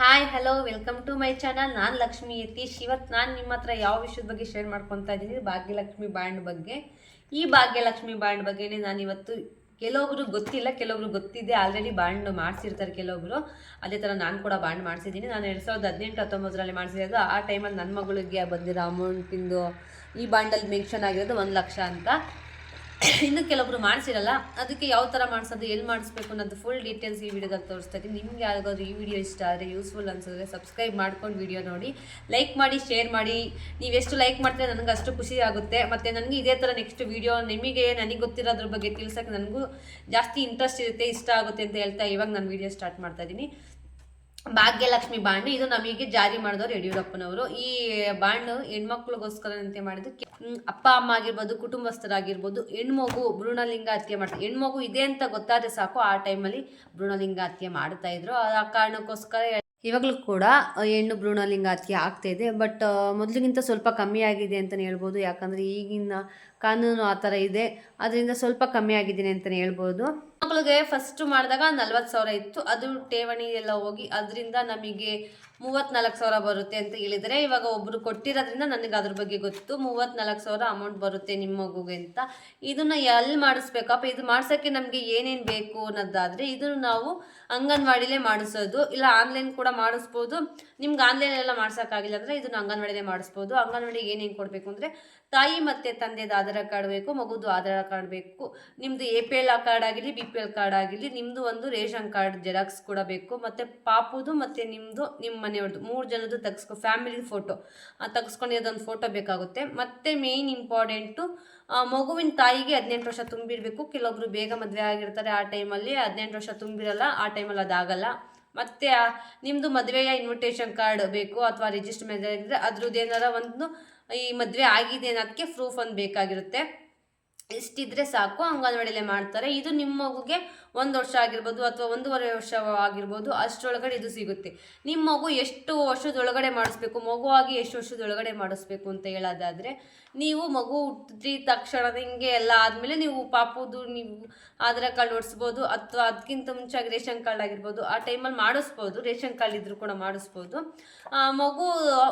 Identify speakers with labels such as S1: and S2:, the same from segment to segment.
S1: Hi hello welcome to my channel ನಾನು ಲಕ್ಷ್ಮಿ ಯತೀಶ್ ಇವತ್ತು ನಾನು ನಿಮ್ಮ ಹತ್ರ ಯಾವ ವಿಷಯದ ಬಗ್ಗೆ ಶೇರ್ ಮಾಡ್ಕೊತಾ ಇದ್ದೀನಿ? ಭಾಗ್ಯಲಕ್ಷ್ಮಿ ಬ್ಯಾಂಡ್ ಬಗ್ಗೆ. ಈ ಭಾಗ್ಯಲಕ್ಷ್ಮಿ ಬ್ಯಾಂಡ್ ಬಗ್ಗೆನೇ ನಾನು ಇವತ್ತು ಕೆಲವೊಬ್ರು ಗೊತ್ತಿಲ್ಲ, ಕೆಲವೊಬ್ರು ಗೊತ್ತಿದೆ. ಆಲ್ರೆಡಿ ಬಾಂಡ್ ಮಾಡಿಸಿರ್ತಾರೆ ಕೆಲವೊಬ್ರು. ಅದೇ ಥರ ನಾನು ಕೂಡ ಬಾಂಡ್ ಮಾಡಿಸಿದ್ದೀನಿ. ನಾನು ಎರಡು ಸಾವಿರದ ಹದಿನೆಂಟು, ಹತ್ತೊಂಬತ್ತರಲ್ಲಿ ಮಾಡಿಸಿರೋದು. ಆ ಟೈಮಲ್ಲಿ ನನ್ನ ಮಗಳಿಗೆ ಬಂದಿರೋ ಅಮೌಂಟಿಂದು ಈ ಬಾಂಡಲ್ಲಿ ಮೆನ್ಷನ್ ಆಗಿರೋದು ಒಂದು ಲಕ್ಷ ಅಂತ. ಇನ್ನು ಕೆಲವೊಬ್ರು ಮಾಡಿಸಿರಲ್ಲ, ಅದಕ್ಕೆ ಯಾವ ಥರ ಮಾಡಿಸೋದು, ಎಲ್ಲಿ ಮಾಡಿಸ್ಬೇಕು ಅನ್ನೋದು ಫುಲ್ ಡೀಟೇಲ್ಸ್ ಈ ವಿಡಿಯೋದಲ್ಲಿ ತೋರಿಸ್ತಾ ಇದ್ದೀನಿ. ನಿಮ್ಗೆ ಯಾರಿಗಾದ್ರೂ ಈ ವಿಡಿಯೋ ಇಷ್ಟ ಆದರೆ ಯೂಸ್ಫುಲ್ ಅನ್ಸಿದ್ರೆ ಸಬ್ಸ್ಕ್ರೈಬ್ ಮಾಡ್ಕೊಂಡು ವಿಡಿಯೋ ನೋಡಿ. ಲೈಕ್ ಮಾಡಿ ಶೇರ್ ಮಾಡಿ. ನೀವು ಎಷ್ಟು ಲೈಕ್ ಮಾಡ್ತೀರಾ ನನಗೆ ಅಷ್ಟು ಖುಷಿ ಆಗುತ್ತೆ. ಮತ್ತು ನನಗೆ ಇದೇ ಥರ ನೆಕ್ಸ್ಟ್ ವಿಡಿಯೋ ನಿಮಗೆ, ನನಗೆ ಗೊತ್ತಿರೋದ್ರ ಬಗ್ಗೆ ತಿಳ್ಸೋಕ್ಕೆ ನನಗೂ ಜಾಸ್ತಿ ಇಂಟ್ರೆಸ್ಟ್ ಇರುತ್ತೆ, ಇಷ್ಟ ಆಗುತ್ತೆ ಅಂತ ಹೇಳ್ತಾ ಇವಾಗ ನಾನು ವಿಡಿಯೋ ಸ್ಟಾರ್ಟ್ ಮಾಡ್ತಾ ಇದ್ದೀನಿ. ಭಾಗ್ಯಲಕ್ಷ್ಮಿ ಬಾಂಡ್ ಇದು ನಮಗೆ ಜಾರಿ ಮಾಡಿದವರು ಯಡಿಯೂರಪ್ಪನವರು. ಈ ಬಾಂಡ್ ಹೆಣ್ಮಕ್ಳಿಗೋಸ್ಕರ ಅಂತೆ ಮಾಡಿದ್ದು ಅಪ್ಪ, ಅಮ್ಮ ಆಗಿರ್ಬೋದು, ಕುಟುಂಬಸ್ಥರಾಗಿರ್ಬೋದು, ಹೆಣ್ಮಗು ಭ್ರೂಣಲಿಂಗ ಹತ್ಯೆ ಮಾಡ್ತಾರೆ ಹೆಣ್ಮಗು ಇದೆ ಅಂತ ಗೊತ್ತಾದ್ರೆ ಸಾಕು, ಆ ಟೈಮಲ್ಲಿ ಭ್ರೂಣಲಿಂಗ ಹತ್ಯೆ ಮಾಡ್ತಾ ಇದ್ರು. ಆ ಕಾರಣಕ್ಕೋಸ್ಕರ ಇವಾಗಲೂ ಕೂಡ ಹೆಣ್ಣು ಭ್ರೂಣಲಿಂಗ ಹತ್ಯೆ ಆಗ್ತಾ ಇದೆ. ಬಟ್ ಮೊದಲಿಗಿಂತ ಸ್ವಲ್ಪ ಕಮ್ಮಿ ಆಗಿದೆ ಅಂತಲೇ ಹೇಳ್ಬೋದು. ಯಾಕಂದರೆ ಈಗಿನ ಕಾನೂನು ಆ ಥರ ಇದೆ. ಅದರಿಂದ ಸ್ವಲ್ಪ ಕಮ್ಮಿ ಆಗಿದ್ದೀನಿ ಅಂತಲೇ ಹೇಳ್ಬೋದು. ಮಕ್ಕಳಿಗೆ ಫಸ್ಟ್ ಮಾಡಿದಾಗ ನಲ್ವತ್ತು ಸಾವಿರ ಇತ್ತು. ಅದು ಠೇವಣಿ ಎಲ್ಲ ಹೋಗಿ ಅದರಿಂದ ನಮಗೆ ಮೂವತ್ತ್ನಾಲ್ಕು ಸಾವಿರ ಬರುತ್ತೆ ಅಂತ ಹೇಳಿದರೆ ಇವಾಗ ಒಬ್ಬರು ಕೊಟ್ಟಿರೋದ್ರಿಂದ ನನಗೆ ಅದ್ರ ಬಗ್ಗೆ ಗೊತ್ತು. ಮೂವತ್ತ್ನಾಲ್ಕು ಸಾವಿರ ಅಮೌಂಟ್ ಬರುತ್ತೆ ನಿಮ್ಮ ಮಗುಗೆ ಅಂತ. ಇದನ್ನು ಎಲ್ಲಿ ಮಾಡಿಸ್ಬೇಕಪ್ಪ ಇದು ಮಾಡ್ಸೋಕ್ಕೆ ನಮಗೆ ಏನೇನು ಬೇಕು ಅನ್ನೋದಾದರೆ ಇದನ್ನು ನಾವು ಅಂಗನವಾಡಿಲೇ ಮಾಡಿಸೋದು. ಇಲ್ಲ ಆನ್ಲೈನ್ ಕೂಡ ಮಾಡಿಸ್ಬೋದು. ನಿಮ್ಗೆ ಆನ್ಲೈನ್ ಎಲ್ಲ ಮಾಡ್ಸೋಕ್ಕಾಗಿಲ್ಲ ಅಂದರೆ ಇದನ್ನು ಅಂಗನವಾಡಿಲೇ ಮಾಡಿಸ್ಬೋದು. ಅಂಗನವಾಡಿಗೆ ಏನೇನು ಕೊಡಬೇಕು ಅಂದರೆ ತಾಯಿ ಮತ್ತು ತಂದೆದು ಆಧಾರ ಕಾರ್ಡ್ ಬೇಕು, ಮಗುದು ಆಧಾರ ಕಾರ್ಡ್ ಬೇಕು ನಿಮ್ಮದು ಎ ಪಿ ಎಲ್ ಕಾರ್ಡ್ ಆಗಿರಲಿ ಬಿ ಪಿ ಎಲ್ ಕಾರ್ಡ್ ಆಗಿರಲಿ ನಿಮ್ಮದು ಒಂದು ರೇಷನ್ ಕಾರ್ಡ್ ಜೆರಾಕ್ಸ್ ಕೂಡ ಬೇಕು, ಮತ್ತು ಪಾಪುದು ಮತ್ತು ನಿಮ್ಮದು ನಿಮ್ಮ ಮನೆಯವ್ರದ್ದು ಮೂರು ಜನದ್ದು ತೆಗ್ಸ್ಕೊ ಫ್ಯಾಮಿಲಿ ಫೋಟೋ ತೆಗೆಸ್ಕೊಂಡಿರೋದೊಂದು ಫೋಟೋ ಬೇಕಾಗುತ್ತೆ. ಮತ್ತು ಮೇಯ್ನ್ ಇಂಪಾರ್ಟೆಂಟು ಮಗುವಿನ ತಾಯಿಗೆ ಹದಿನೆಂಟು ವರ್ಷ ತುಂಬಿರಬೇಕು. ಕೆಲವೊಬ್ರು ಬೇಗ ಮದುವೆ ಆಗಿರ್ತಾರೆ ಆ ಟೈಮಲ್ಲಿ ಹದಿನೆಂಟು ವರ್ಷ ತುಂಬಿರಲ್ಲ, ಆ ಟೈಮಲ್ಲಿ ಅದಾಗಲ್ಲ. ಮತ್ತು ನಿಮ್ಮದು ಮದುವೆಯ ಇನ್ವಿಟೇಷನ್ ಕಾರ್ಡ್ ಬೇಕು, ಅಥವಾ ರಿಜಿಸ್ಟರ್ ಮ್ಯಾರೇಜ್ ಇದ್ದರೆ ಅದ್ರದ್ದು ಏನಾರ ಒಂದು ಈ ಮದುವೆ ಆಗಿದೆ ಅನ್ನೋದಕ್ಕೆ ಪ್ರೂಫ್ ಒಂದು ಬೇಕಾಗಿರುತ್ತೆ. ಇಷ್ಟಿದ್ರೆ ಸಾಕು ಅಂಗನವಾಡಿಲೇ ಮಾಡ್ತಾರೆ. ಇದು ನಿಮ್ಮ ಮಗುಗೆ ಒಂದು ವರ್ಷ ಆಗಿರ್ಬೋದು ಅಥವಾ ಒಂದೂವರೆ ವರ್ಷ ಆಗಿರ್ಬೋದು, ಅಷ್ಟರೊಳಗಡೆ ಇದು ಸಿಗುತ್ತೆ. ನಿಮ್ಮ ಮಗು ಎಷ್ಟು ವರ್ಷದೊಳಗಡೆ ಮಾಡಿಸ್ಬೇಕು, ಮಗುವಾಗಿ ಎಷ್ಟು ವರ್ಷದೊಳಗಡೆ ಮಾಡಿಸ್ಬೇಕು ಅಂತ ಹೇಳೋದಾದರೆ, ನೀವು ಮಗು ಹುಟ್ಟಿದ ತಕ್ಷಣ ಹಿಂಗೆ ಎಲ್ಲ ಆದಮೇಲೆ ನೀವು ಪಾಪುದು ನೀವು ಆಧಾರ್ ಕಾರ್ಡ್ ಓಡಿಸ್ಬೋದು ಅಥವಾ ಅದಕ್ಕಿಂತ ಮುಂಚೆ ರೇಷನ್ ಕಾರ್ಡ್ ಆಗಿರ್ಬೋದು, ಆ ಟೈಮಲ್ಲಿ ಮಾಡಿಸ್ಬೋದು, ರೇಷನ್ ಕಾರ್ಡ್ ಇದ್ರೂ ಕೂಡ ಮಾಡಿಸ್ಬೋದು. ಮಗು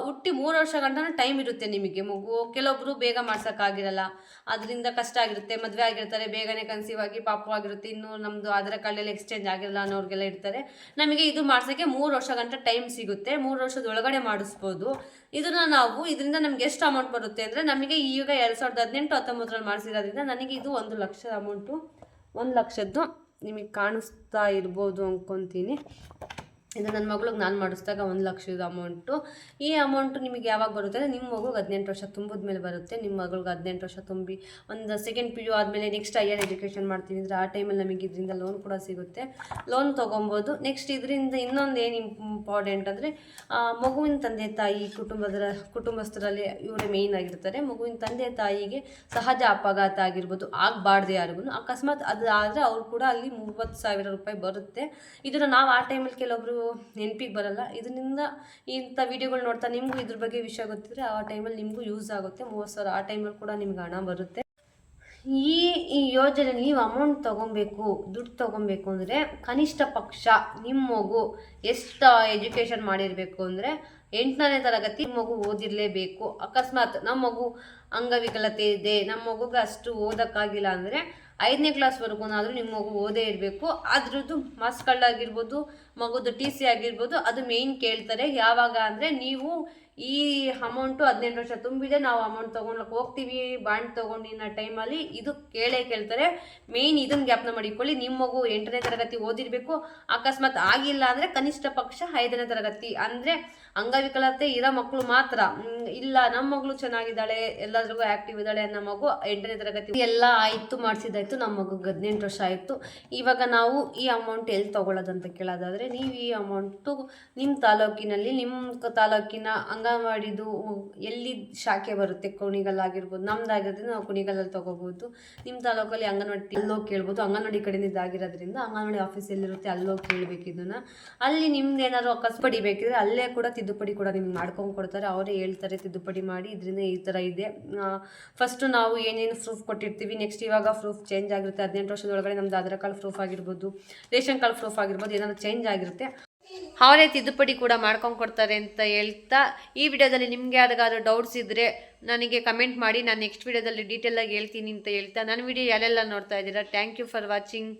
S1: ಹುಟ್ಟಿ ಮೂರು ವರ್ಷ ಗಂಟನ ಟೈಮ್ ಇರುತ್ತೆ ನಿಮಗೆ. ಮಗು ಕೆಲವೊಬ್ಬರು ಬೇಗ ಮಾಡ್ಸೋಕ್ಕಾಗಿರಲ್ಲ. ಅದರಿಂದ ಕಷ್ಟ ಆಗಿರುತ್ತೆ, ಮದುವೆ ಆಗಿರ್ತಾರೆ, ಬೇಗನೆ ಕನ್ಸೀವ್ ಆಗಿ ಪಾಪು ಆಗಿರುತ್ತೆ. ಇನ್ನು ನಮ್ಮದು ಆಧಾರ್ ಕಾರ್ಡಲ್ಲಿ ಎಕ್ಸ್ಚೇಂಜ್ ಆಗಿರಲ್ಲ ಅನ್ನೋರಿಗೆಲ್ಲ ಇರ್ತಾರೆ ನಮಗೆ ಇದು ಮಾಡ್ಸೋಕ್ಕೆ ಮೂರು ವರ್ಷ ಗಂಟ ಟೈಮ್ ಸಿಗುತ್ತೆ. ಮೂರು ವರ್ಷದ ಒಳಗಡೆ ಮಾಡಿಸ್ಬೋದು. ಇದನ್ನ ನಾವು ಇದರಿಂದ ನಮ್ಗೆ ಎಷ್ಟು ಅಮೌಂಟ್ ಬರುತ್ತೆ ಅಂದರೆ ನಮಗೆ ಈಗ ಎರಡು ಸಾವಿರದ ಹದಿನೆಂಟು ಹತ್ತೊಂಬತ್ತರಲ್ಲಿ ಮಾಡಿಸಿರೋದ್ರಿಂದ ನನಗೆ ಇದು ಒಂದು ಲಕ್ಷ ಅಮೌಂಟು ಒಂದು ಲಕ್ಷದ್ದು ನಿಮಗೆ ಕಾಣಿಸ್ತಾ ಇರ್ಬೋದು ಅಂದ್ಕೊತೀನಿ ಇದು ನನ್ನ ಮಗಳಿಗೆ ನಾನು ಮಾಡಿಸಿದಾಗ ಒಂದು ಲಕ್ಷದ ಅಮೌಂಟು ಈ ಅಮೌಂಟು ನಿಮಗೆ ಯಾವಾಗ ಬರುತ್ತೆ? ಅಂದರೆ ನಿಮ್ಮ ಮಗುಗೆ ಹದಿನೆಂಟು ವರ್ಷ ತುಂಬಿದ ಮೇಲೆ ಬರುತ್ತೆ. ನಿಮ್ಮ ಮಗಳಿಗೆ ಹದಿನೆಂಟು ವರ್ಷ ತುಂಬಿ ಒಂದು ಸೆಕೆಂಡ್ ಪಿ ಯು ಆದಮೇಲೆ ನೆಕ್ಸ್ಟ್ ಹೈಯರ್ ಎಜುಕೇಷನ್ ಮಾಡ್ತೀನಿ ಅಂದರೆ ಆ ಟೈಮಲ್ಲಿ ನಮಗೆ ಇದರಿಂದ ಲೋನ್ ಕೂಡ ಸಿಗುತ್ತೆ. ಲೋನ್ ತೊಗೊಬೋದು. ನೆಕ್ಸ್ಟ್ ಇದರಿಂದ ಇನ್ನೊಂದು ಏನು ಇಂಪಾರ್ಟೆಂಟ್ ಅಂದರೆ ಮಗುವಿನ ತಂದೆ ತಾಯಿ ಕುಟುಂಬದ ಕುಟುಂಬಸ್ಥರಲ್ಲಿ ಇವರೇ ಮೇಯ್ನ್ ಆಗಿರ್ತಾರೆ. ಮಗುವಿನ ತಂದೆ ತಾಯಿಗೆ ಸಹಜ ಅಪಘಾತ ಆಗಿರ್ಬೋದು. ಆಗಬಾರ್ದು ಯಾರಿಗೂ ಅಕಸ್ಮಾತ್ ಅದು ಆದರೆ ಅವ್ರು ಕೂಡ ಅಲ್ಲಿ ಮೂವತ್ತು ಸಾವಿರ ರೂಪಾಯಿ ಬರುತ್ತೆ. ಇದನ್ನು ನಾವು ಆ ಟೈಮಲ್ಲಿ ಕೆಲವೊಬ್ರು ನೆನಪಿಗೆ ಬರಲ್ಲ. ಇದರಿಂದ ಇಂಥ ವೀಡಿಯೋಗಳು ನೋಡ್ತಾ ನಿಮಗೂ ಇದ್ರ ಬಗ್ಗೆ ವಿಷಯ ಗೊತ್ತಿದ್ರೆ ಆ ಟೈಮಲ್ಲಿ ನಿಮಗೂ ಯೂಸ್ ಆಗುತ್ತೆ. ಮೂವತ್ತು ಸಾವಿರ ಆ ಟೈಮಲ್ಲಿ ಕೂಡ ನಿಮ್ಗೆ ಹಣ ಬರುತ್ತೆ. ಈ ಈ ಯೋಜನೆ ನೀವು ಅಮೌಂಟ್ ತೊಗೊಬೇಕು, ದುಡ್ಡು ತೊಗೊಬೇಕು ಅಂದರೆ ಕನಿಷ್ಠ ಪಕ್ಷ ನಿಮ್ಮ ಮಗು ಎಷ್ಟು ಎಜುಕೇಷನ್ ಮಾಡಿರಬೇಕು ಅಂದರೆ ಎಂಟನೇ ತರಗತಿ ಮಗು ಓದಿರಲೇಬೇಕು. ಅಕಸ್ಮಾತ್ ನಮ್ಮ ಮಗು ಅಂಗವಿಕಲತೆ ಇದೆ ನಮ್ಮ ಮಗುಗೆ ಅಷ್ಟು ಓದೋಕ್ಕಾಗಿಲ್ಲ ಅಂದರೆ ಐದನೇ ಕ್ಲಾಸ್ವರೆಗೂನಾದರೂ ನಿಮ್ಮ ಮಗು ಓದೇ ಇರಬೇಕು. ಅದ್ರದ್ದು ಮಾರ್ಕ್ಸ್ ಆಗಿರ್ಬೋದು ಮಗುದು ಟಿ ಸಿ ಆಗಿರ್ಬೋದು, ಅದು ಮೇಯ್ನ್ ಕೇಳ್ತಾರೆ. ಯಾವಾಗ ಅಂದರೆ ನೀವು ಈ ಅಮೌಂಟು ಹದಿನೆಂಟು ವರ್ಷ ತುಂಬಿದೆ, ನಾವು ಅಮೌಂಟ್ ತೊಗೊಳಕ್ಕೆ ಹೋಗ್ತೀವಿ, ಬಾಂಡ್ ತೊಗೊಂಡಿನ ಟೈಮಲ್ಲಿ ಇದು ಕೇಳೇ ಕೇಳ್ತಾರೆ. ಮೇಯ್ನ್ ಇದನ್ನು ಜ್ಞಾಪನ ಮಾಡಿಕೊಳ್ಳಿ, ನಿಮ್ಮ ಮಗು ಎಂಟನೇ ತರಗತಿ ಓದಿರಬೇಕು, ಅಕಸ್ಮಾತ್ ಆಗಿಲ್ಲ ಅಂದರೆ ಕನಿಷ್ಠ ಪಕ್ಷ ಐದನೇ ತರಗತಿ. ಅಂದರೆ ಅಂಗವಿಕಲತೆ ಇರೋ ಮಕ್ಕಳು ಮಾತ್ರ. ಇಲ್ಲ, ನಮ್ಮ ಮಗಳು ಚೆನ್ನಾಗಿದ್ದಾಳೆ, ಎಲ್ಲದ್ರಿಗೂ ಆ್ಯಕ್ಟಿವ್ ಇದ್ದಾಳೆ ಅನ್ನೋ ಮಗು ಎಂಟನೇ ತರಗತಿ ಎಲ್ಲ ಆಯಿತು ಮಾಡಿಸಿದಾಯ್ತು ನಮ್ಮ ಮಗುಗೆ ಹದಿನೆಂಟು ವರ್ಷ ಆಯಿತು. ಇವಾಗ ನಾವು ಈ ಅಮೌಂಟ್ ಎಲ್ಲಿ ತೊಗೊಳ್ಳೋದಂತ ಕೇಳೋದಾದರೆ, ನೀವು ಈ ಅಮೌಂಟು ನಿಮ್ಮ ತಾಲೂಕಿನಲ್ಲಿ ನಿಮ್ಮ ಕ- ಅಂಗನವಾಡಿದು ಎಲ್ಲಿ ಶಾಖೆ ಬರುತ್ತೆ ಕುಣಿಗಲ್ ಆಗಿರ್ಬೋದು ನಮ್ದಾಗಿರೋದ್ರಿಂದ ನಾವು ಕುಣಿಗಲ್ಲಲ್ಲಿ ತೊಗೋಬೋದು. ನಿಮ್ಮ ತಾಲೂಕಲ್ಲಿ ಅಂಗನವಾಡಿ ಅಲ್ಲೋಗಿ ಕೇಳ್ಬೋದು. ಅಂಗನವಾಡಿ ಕಡೆಯಿಂದ ಇದಾಗಿರೋದ್ರಿಂದ ಅಂಗನವಾಡಿ ಆಫೀಸ್ ಎಲ್ಲಿರುತ್ತೆ ಅಲ್ಲೋಗಿ ಕೇಳಬೇಕು ಇದನ್ನು. ಅಲ್ಲಿ ನಿಮ್ದು ಏನಾದ್ರು ಅಕಸ್ ಪಡಿಬೇಕಿದ್ರೆ ಅಲ್ಲೇ ಕೂಡ ತಿದ್ದುಪಡಿ ಕೂಡ ನಿಮ್ಗೆ ಮಾಡ್ಕೊಂಡು ಕೊಡ್ತಾರೆ. ಅವರೇ ಹೇಳ್ತಾರೆ, ತಿದ್ದುಪಡಿ ಮಾಡಿ, ಇದರಿಂದ ಈ ಥರ ಇದೆ. ಫಸ್ಟು ನಾವು ಏನೇನು ಪ್ರೂಫ್ ಕೊಟ್ಟಿರ್ತೀವಿ ನೆಕ್ಸ್ಟ್ ಇವಾಗ ಪ್ರೂಫ್ ಚೇಂಜ್ ಆಗಿರುತ್ತೆ. ಹದಿನೆಂಟು ವರ್ಷದೊಳಗಡೆ ನಮ್ದು ಆಧಾರ್ ಕಾರ್ಡ್ ಪ್ರೂಫ್ ಆಗಿರ್ಬೋದು, ರೇಷನ್ ಕಾರ್ಡ್ ಪ್ರೂಫ್ ಆಗಿರ್ಬೋದು, ಏನಾದ್ರು ಚೇಂಜ್ ಆಗಿರುತ್ತೆ. ಅವರೇ ತಿದ್ದುಪಡಿ ಕೂಡ ಮಾಡ್ಕೊಂಡು ಕೊಡ್ತಾರೆ ಅಂತ ಹೇಳ್ತಾ ಈ ವಿಡಿಯೋದಲ್ಲಿ ನಿಮಗೆ ಯಾರಿಗಾದ್ರೂ ಡೌಟ್ಸ್ ಇದ್ದರೆ ನನಗೆ ಕಮೆಂಟ್ ಮಾಡಿ. ನಾನು ನೆಕ್ಸ್ಟ್ ವಿಡಿಯೋದಲ್ಲಿ ಡೀಟೇಲಾಗಿ ಹೇಳ್ತೀನಿ ಅಂತ ಹೇಳ್ತಾ. ನನ್ನ ವಿಡಿಯೋ ಯಾರೆಲ್ಲ ನೋಡ್ತಾ ಇದ್ದೀರಾ? Thank you for watching